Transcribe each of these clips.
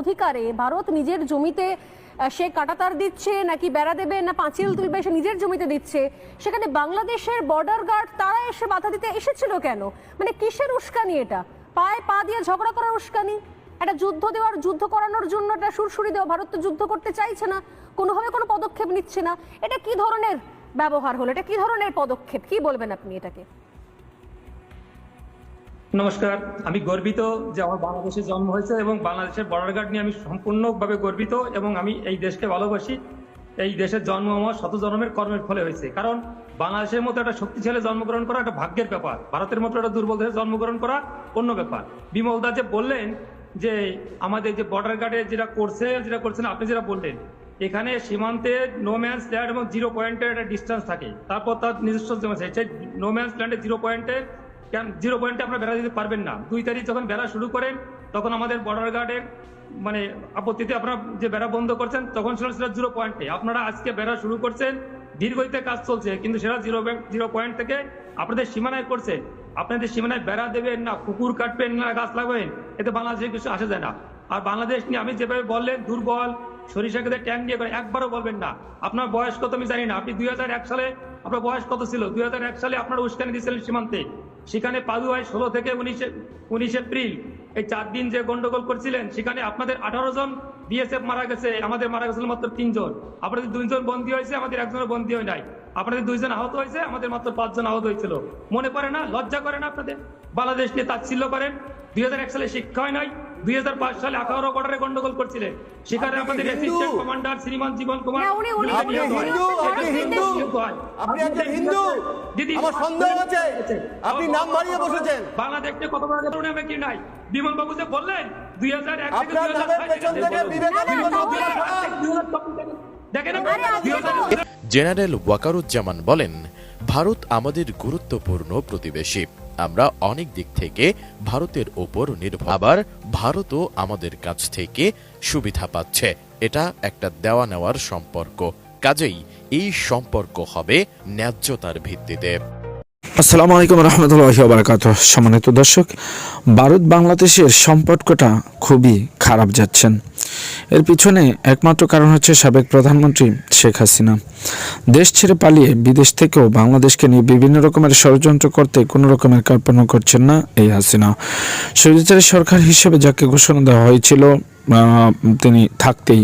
অধিকারে ভারত নিজের জমিতে সে কাটাতার দিচ্ছে, নাকি বেড়া দেবে, না পাঁচিল তুলবে, সে নিজের জমিতে দিচ্ছে? সেখানে বাংলাদেশের বর্ডার গার্ড তারা এসে বাধা দিতে এসেছিল কেন? মানে কিসের উস্কানি এটা? পায়ে পা দিয়ে ঝগড়া করার উস্কানি? একটা যুদ্ধ দেওয়ার, যুদ্ধ করানোর জন্য একটা সুরসুরি দেওয়া ভারত তো যুদ্ধ করতে চাইছে না, কোনোভাবে কোনো পদক্ষেপ নিচ্ছে না। এটা কি ধরনের ব্যবহার হলো? এটা কি ধরনের পদক্ষেপ? কি বলবেন আপনি এটাকে? নমস্কার, আমি গর্বিত যে আমার বাংলাদেশে জন্ম হয়েছে এবং বাংলাদেশের বর্ডার গার্ড নিয়ে আমি সম্পূর্ণভাবে গর্বিত এবং আমি এই দেশকে ভালোবাসি। এই দেশের জন্ম আমার শত জন্মের কর্মের ফলে হয়েছে। কারণ বাংলাদেশের মতো একটা শক্তিশালী জন্মগ্রহণ করা একটা ভাগ্যের ব্যাপার। ভারতের মতো একটা দুর্বল দেশে জন্মগ্রহণ করা অন্য ব্যাপার। বিমল দা যে বললেন যে আমাদের যে বর্ডার গার্ডে যেটা করছে, যেটা করছেন, আপনি যেটা বললেন, এখানে সীমান্তে নো ম্যান্স ল্যান্ড এবং জিরো পয়েন্টের একটা ডিস্টেন্স থাকে। তারপর তার নিজস্ব জমা সেই নো ম্যান্স ল্যান্ডে জিরো পয়েন্টে কেন জিরো পয়েন্টে আপনারা বেড়া দিতে পারবেন না। দুই তারিখ যখন বেড়া শুরু করেন, তখন আমাদের বর্ডার গার্ডের মানে আপত্তিতে আপনারা যে বেড়া বন্ধ করছেন, তখন ছিল সেটা জিরো পয়েন্টে আপনারা আজকে বেড়া শুরু করছেন, দীর্ঘতে কাজ চলছে, কিন্তু সেটা জিরো জিরো পয়েন্ট থেকে আপনাদের সীমানায় করছে আপনাদের সীমানায় বেড়া দেবেন না, কুকুর কাটবেন না, গাছ লাগাবেন, এতে বাংলাদেশে কিছু আসা যায় না। আর বাংলাদেশ নিয়ে আমি যেভাবে বললেন, দুর্বল সরিষা খেতে ট্যাঙ্ক নিয়ে একবারও বলবেন না। আপনার বয়স কত আমি জানি না। আপনি দুই হাজার এক সালে, আপনার বয়স কত ছিল? দুই হাজার এক সালে আপনারা উস্কানি দিয়েছিলেন সীমান্তে। সেখানে পাদুয়ায় ষোলো থেকে উনিশে উনিশ এপ্রিল এই চার দিন যে গন্ডগোল করছিলেন সেখানে আপনাদের আঠারো জন বিএসএফ মারা গেছে আমাদের মারা গেছিল মাত্র তিনজন। আপনাদের দুইজন বন্দী হয়েছে আমাদের একজনের বন্দী হয় নাই। আপনাদের দুইজন আহত হয়েছে আমাদের মাত্র পাঁচজন আহত হয়েছিল। মনে পড়ে না? লজ্জা করে না আপনাদের? বাংলাদেশ নিয়ে তাচ্ছিল্য করেন। দুই হাজার এক সালে শিক্ষা হয় নাই দুই হাজার পাঁচ সালে আঠারো বর্ডারে গন্ডগোল করছিলেন। সেখানে আমাদের অ্যাসিস্ট্যান্ট কমান্ডার শ্রীমান জীবন কুমার হয়। আপনি হিন্দু, আপনি হিন্দু। আপনি একজন হিন্দু। আমার সন্দেহ আছে। আপনি নাম বাড়িয়ে বসেছেন। বাংলাদেশ কত বড় কথা কি নাই? বিমল বাবু যে বললেন দুই হাজার এক থেকে আপনার দুই হাজার নামের পেছন থেকে বিবেকানন্দ দেখেন আরে আজকে তো- 2000 জেনারেল ওয়াকারুজ্জামান বলেন ভারত আমাদের গুরুত্বপূর্ণ প্রতিবেশী। আমরা অনেক দিক থেকে ভারতের ওপর নির্ভর। আবার ভারতও আমাদের কাছ থেকে সুবিধা পাচ্ছে। এটা একটা দেওয়া নেওয়ার সম্পর্ক। কাজেই এই সম্পর্ক হবে ন্যায্যতার ভিত্তিতে। আসসালামু আলাইকুম রহমতুল্লাহ বারাকাত সম্মানিত দর্শক, ভারত বাংলাদেশের সম্পর্কটা খুবই খারাপ যাচ্ছেন। এর পিছনে একমাত্র কারণ হচ্ছে সাবেক প্রধানমন্ত্রী শেখ হাসিনা। দেশ ছেড়ে পালিয়ে বিদেশ থেকেও বাংলাদেশকে নিয়ে বিভিন্ন রকমের ষড়যন্ত্র করতে কোনো রকমের কার্পণ্য করছেন না এই হাসিনা। স্বৈরাচারী সরকার হিসেবে যাকে ঘোষণা দেওয়া হয়েছিল তিনি থাকতেই।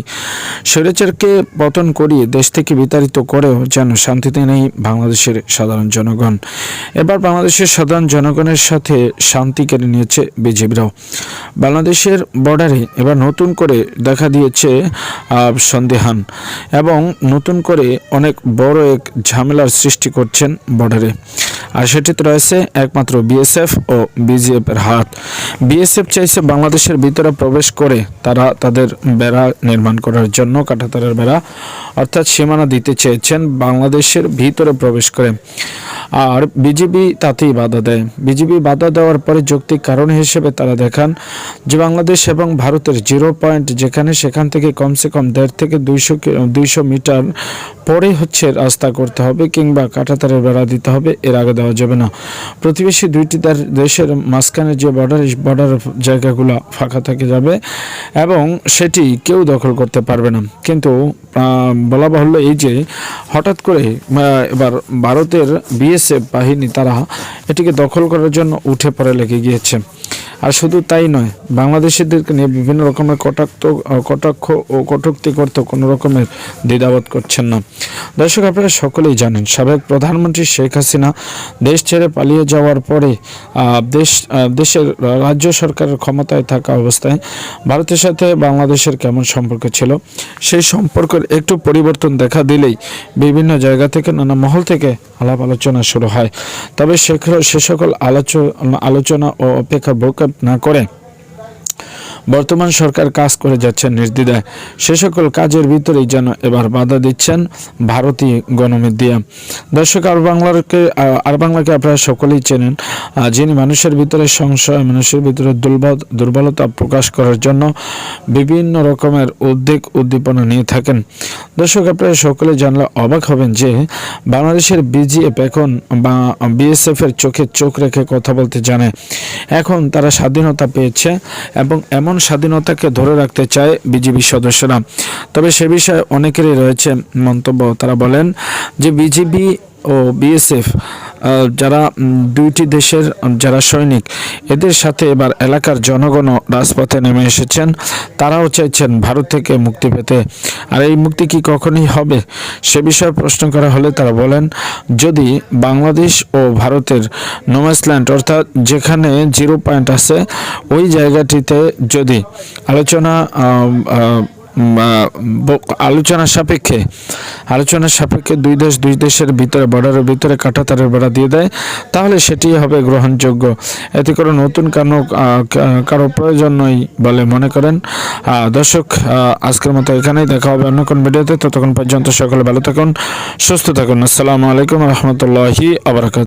স্বৈরাচারকে পতন করিয়ে দেশ থেকে বিতাড়িত করেও যেন শান্তিতে নেই বাংলাদেশের সাধারণ জনগণ। এবার বাংলাদেশের সাধারণ জনগণের সাথে শান্তি কেড়ে নিয়েছে বিজেপিরাও। বাংলাদেশের বর্ডারে এবার নতুন করে দেখা দিয়েছে সন্দেহান এবং নতুন করে অনেক বড় এক ঝামেলার সৃষ্টি করছেন বর্ডারে আর সেটিতে রয়েছে একমাত্র বিএসএফ ও বিজিএফ এর হাত। বিএসএফ চাইছে বাংলাদেশের ভিতরে প্রবেশ করে তারা তাদের বেড়া নির্মাণ করার জন্য কাঁটাতারের বেড়া অর্থাৎ সীমানা দিতে চেয়েছেন বাংলাদেশের ভিতরে প্রবেশ করে। আর বিজেপি তাতেই বাধা দেয়। বিজেপি বাধা দেওয়ার পরে যৌক্তিক কারণ হিসেবে তারা দেখান যে বাংলাদেশ এবং ভারতের জিরো পয়েন্ট যেখানে সেখান থেকে কমসে কম দেড় থেকে দুইশো দুইশো মিটার পরে হচ্ছে রাস্তা করতে হবে কিংবা কাঁটাতারের বেড়া দিতে হবে, এর আগে দেওয়া যাবে না। প্রতিবেশী দুইটি তার দেশের মাঝখানে যে বর্ডার বর্ডার জায়গাগুলো ফাঁকা থেকে যাবে এবং সেটি কেউ দখল করতে পারবে না। কিন্তু বলা বাহুল্য এই যে হঠাৎ করে এবার ভারতের বিএসএফ বাহিনী তারা এটিকে দখল করার জন্য উঠে পড়ে লেগে গিয়েছে। আর শুধু তাই নয়, বাংলাদেশিদেরকে নিয়ে বিভিন্ন রকমের কটাক্ত কটাক্ষ ও কটূক্তি করতে কোনো রকমের দ্বিধাবোধ করছেন না। দর্শক, আপনারা সকলেই জানেন, সাবেক প্রধানমন্ত্রী শেখ হাসিনা দেশ ছেড়ে পালিয়ে যাওয়ার পরে দেশ দেশের রাজ্য সরকারের ক্ষমতায় থাকা অবস্থায় ভারতের সাথে বাংলাদেশের কেমন সম্পর্ক ছিল, সেই সম্পর্কের একটু পরিবর্তন দেখা দিলেই বিভিন্ন জায়গা থেকে, নানা মহল থেকে আলাপ আলোচনা শুরু হয়। তবে সে- সকল আলোচনা আলোচনা ও অপেক্ষা ভোকাপ না করে বর্তমান সরকার কাজ করে যাচ্ছেন নির্দ্বিধায়। সে সকল কাজের ভিতরেই যেন এবার বাধা দিচ্ছেন ভারতীয় গণমিডিয়া। দর্শক, আর বাংলাকে আর বাংলাকে আপনারা সকলেই চেনেন যিনি মানুষের ভিতরে সংশয়, মানুষের ভিতরে দুর্বলতা প্রকাশ করার জন্য বিভিন্ন রকমের উদ্বেগ, উদ্দীপনা নিয়ে থাকেন। দর্শক, আপনারা সকলে জানলে অবাক হবেন যে বাংলাদেশের বিজিএফ এখন বা বিএসএফের চোখে চোখ রেখে কথা বলতে জানে। এখন তারা স্বাধীনতা পেয়েছে এবং এমন এমন স্বাধীনতাকে ধরে রাখতে চায় বিজিবি সদস্যরা। তবে সে বিষয়ে অনেকেরই রয়েছে মন্তব্য। তারা বলেন যে বিজিবি ও বিএসএফ যারা দুইটি দেশের যারা সৈনিক, এদের সাথে এবার এলাকার জনগণ রাজপথে নেমে এসেছেন। তারাও চাইছেন ভারত থেকে মুক্তি পেতে। আর এই মুক্তি কি কখনই হবে, সে বিষয়ে প্রশ্ন করা হলে তারা বলেন, যদি বাংলাদেশ ও ভারতের নোম্যাসল্যান্ড অর্থাৎ যেখানে জিরো পয়েন্ট আছে, ওই জায়গাটিতে যদি আলোচনা আলোচনা সাপেক্ষে আলোচনা সাপেক্ষে দুই দেশ দুই দেশের ভিতরে বর্ডারের ভিতরে কাঁটাতারের বেড়া দিয়ে দেয় তাহলে সেটি হবে গ্রহণযোগ্য। এতে করে নতুন কারও আহ, কা- কারও প্রয়োজন নয় বলে মনে করেন। দর্শক আজকের মতো এখানেই দেখা হবে অন্য কোন ভিডিওতে। ততক্ষণ পর্যন্ত সকলে ভালো থাকুন সুস্থ থাকুন। আসসালামু আলাইকুম রহমতুল্লাহি আবরাকাত